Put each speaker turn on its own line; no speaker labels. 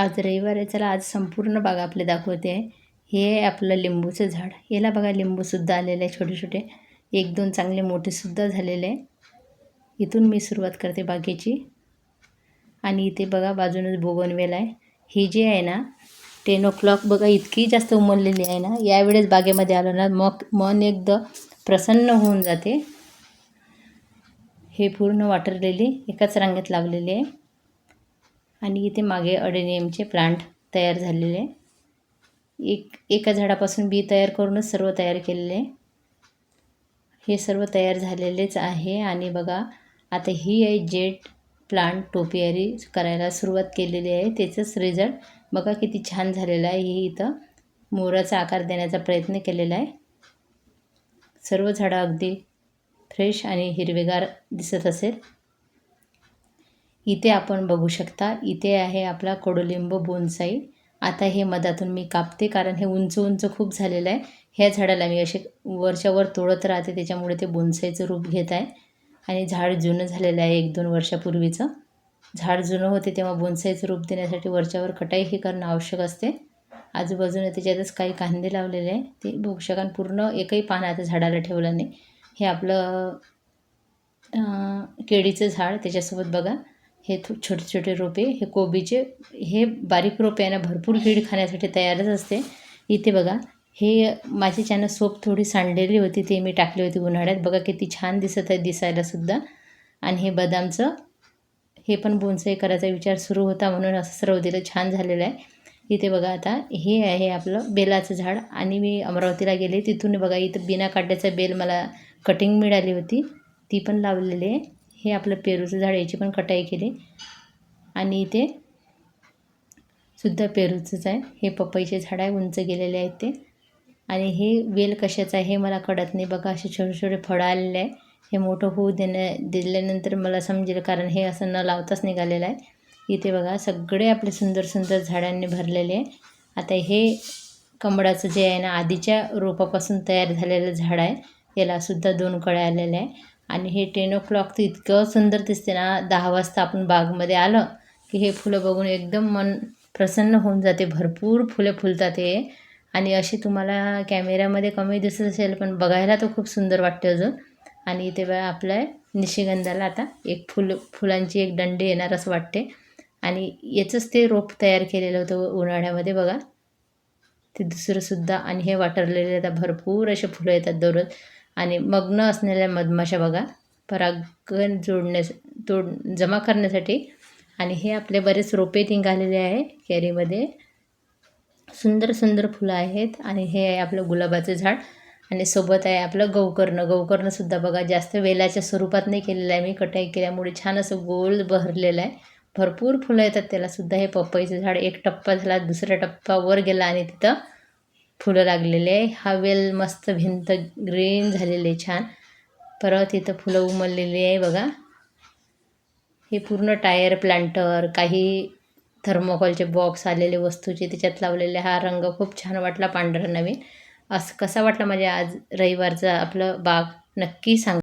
आज रविवार आहे. चला आज संपूर्ण बाग आपले दाखवते. आहे हे आहे आपलं लिंबूचं झाड. याला बघा लिंबूसुद्धा आलेले आहे छोटे छोटे एक दोन चांगले मोठेसुद्धा झालेले आहे इथून मी सुरुवात करते बागेची. आणि इथे बघा बाजूनच बोगनवेल आहे. ही जी आहे ना टेन ओ क्लॉक बघा इतकी जास्त उमललेली आहे ना यावेळेस बागेमध्ये आलो ना मग मन एकदम प्रसन्न होऊन जाते. हे पूर्ण वाटरलेली एकाच रांगेत लावलेली आहे. आणि इथे मागे अडेनियमचे प्लांट तयार झालेले एक एका झाडापासून बी तयार करूनच सर्व तयार केलेले हे सर्व तयार झालेलेच आहे आणि बघा आता ही आहे जेट प्लांट टोपियारी करायला सुरुवात केलेली आहे. त्याचंच रिझल्ट बघा किती छान झालेलं आहे. हे इथं मोराचा आकार देण्याचा प्रयत्न केलेला आहे. सर्व झाडं अगदी फ्रेश आणि हिरवेगार दिसत असेल. इथे आपण बघू शकता इथे आहे आपला कडुलिंब बोनसाई. आता हे मधातून मी कापते कारण हे उंच उंच खूप झालेलं आहे. ह्या झाडाला मी असे वरच्यावर तोडत राहते त्याच्यामुळे ते बोनसाईचं रूप घेत आहे. आणि झाड जुनं झालेलं आहे एक दोन वर्षापूर्वीचं. झाड जुनं होते तेव्हा बोनसाईचं रूप देण्यासाठी वरच्यावर कटाई हे करणं आवश्यक असते. आजूबाजूने त्याच्यातच काही कांदे लावलेले आहे. ते बघू शकाल पूर्ण एकही पान आता झाडाला ठेवलं नाही. हे आपलं केळीचं झाड त्याच्यासोबत बघा. हे छोटे छोटे रोपे हे कोबीचे हे बारीक रोपे आहे ना भरपूर कीड खाण्यासाठी तयारच असते. इथे बघा हे माझी चॅनल सोप थोडी सांडलेली होती ते मी टाकली होती उन्हाळ्यात. बघा किती छान दिसत आहे दिसायलासुद्धा आणि हे बदामचं हे पण बोनसाई करायचा विचार सुरू होता म्हणून असं सर्व दिलं छान झालेलं आहे. इथे बघा आता हे आहे आपलं बेलाचं झाड. आणि मी अमरावतीला गेले तिथून बघा इथं बिना काढण्याचं बेल मला कटिंग मिळाली होती. ती पण लावलेली आहे. हे आपलं पेरूचं झाड याची पण कटाई केली. आणि इथे सुद्धा पेरूचंच आहे. हे पपईचे झाड आहे उंच गेलेले आहेत ते. आणि हे वेल कशाचं आहे हे मला कळत नाही. बघा असे छोटे छोटे फळं आलेले आहे. हे मोठं होऊ देण्या दिल्यानंतर मला समजेल कारण हे असं न लावताच निघालेलं आहे. इथे बघा सगळे आपले सुंदर सुंदर झाडांनी भरलेले आहे. आता हे कमळाचं जे आहे ना आधीच्या रोपापासून तयार झालेलं झाड आहे. यालासुद्धा दोन कळ्या आलेल्या आहे. आणि हे टेन ओ क्लॉक तर इतकं सुंदर दिसते ना दहा वाजता आपण बागमध्ये आलं की हे फुलं बघून एकदम मन प्रसन्न होऊन जाते भरपूर फुले फुलतात हे. आणि अशी तुम्हाला कॅमेऱ्यामध्ये कमी दिसत असेल पण बघायला तर खूप सुंदर वाटते अजून. आणि इथे बघा आपल्या निशिगंधाला आता एक फुल फुलांची एक दंडी येणार असं वाटते. आणि याचंच ते रोप तयार केलेलं होतं उन्हाळ्यामध्ये बघा. ते दुसरंसुद्धा आणि हे वाटरलेले आता भरपूर असे फुलं येतात दररोज. आणि मग्न असलेल्या मधमाशा बघा. परागण जोडण्यास तोड जमा करण्यासाठी. आणि हे आपले बरेच रोपे निघालेले आहे कॅरीमध्ये. सुंदर सुंदर फुलं आहेत. आणि हे आहे आपलं गुलाबाचं झाड. आणि सोबत आहे आपलं गौकर्ण गौकर्णसुद्धा बघा जास्त वेलाच्या स्वरूपात नाही केलेलं आहे मी. कटाई केल्यामुळे छान असं गोल भरलेलं आहे. भरपूर फुलं येतात त्यालासुद्धा हे पपईचं झाड एक टप्पा झाला दुसऱ्या टप्पा वर गेला आणि तिथं फुलं लागलेले आहे. हा वेल मस्त भिंत ग्रीन झालेले छान. परत इथं फुलं उमललेली आहे बघा. हे पूर्ण टायर प्लांटर काही थर्मोकॉलचे बॉक्स आलेले वस्तूचे त्याच्यात लावलेले. हा रंग खूप छान वाटला पांढरा नवीन. असं कसा वाटला माझ्या आज रविवारचा आपलं बाग नक्की सांग.